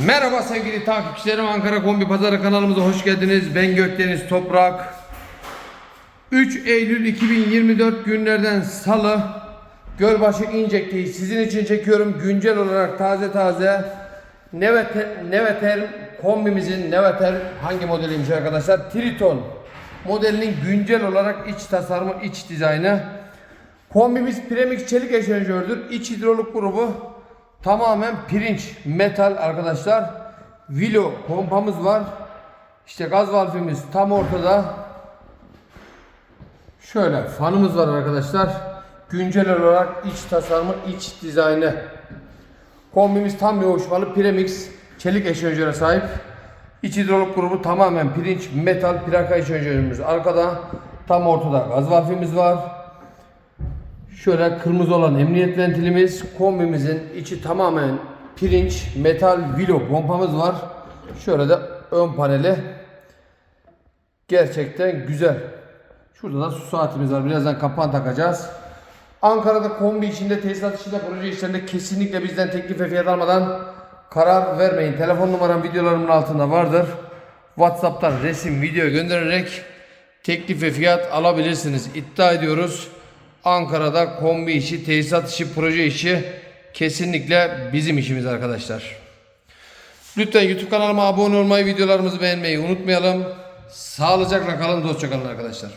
Merhaba sevgili takipçilerim Ankara Kombi Pazarı kanalımıza hoş geldiniz. Ben Gökdeniz Toprak. 3 Eylül 2024 günlerden Salı Gölbaşı İncek'teyi sizin için çekiyorum. Güncel olarak taze taze Neveter, Neveter kombimizin Neveter hangi modeliymiş arkadaşlar? Triton modelinin güncel olarak iç tasarımı, iç dizaynı. Kombimiz Premix çelik eşenjördür. İç hidrolik grubu tamamen pirinç, metal arkadaşlar. Vilo pompamız var. İşte gaz valfimiz tam ortada. Şöyle fanımız var arkadaşlar. Güncel olarak iç tasarımı, iç dizaynı. Kombimiz tam bir hoşmalı Premix çelik eşenjöre sahip. İç hidrolik grubu tamamen pirinç, metal, plaka eşenjörümüz arkada. Tam ortada gaz valfimiz var. Şöyle kırmızı olan emniyet ventilimiz, kombimizin içi tamamen pirinç, metal vilo pompamız var. Şöyle de ön paneli. Gerçekten güzel. Şurada da su saatimiz var. Birazdan kapağını takacağız. Ankara'da kombi içinde, tesisat içinde, proje işlerinde kesinlikle bizden teklif ve fiyat almadan karar vermeyin. Telefon numaram videolarımın altında vardır. WhatsApp'tan resim, video göndererek teklif ve fiyat alabilirsiniz. İddia ediyoruz. Ankara'da kombi işi, tesisat işi, proje işi kesinlikle bizim işimiz arkadaşlar. Lütfen YouTube kanalıma abone olmayı, videolarımızı beğenmeyi unutmayalım. Sağlıcakla kalın, dostça kalın arkadaşlar.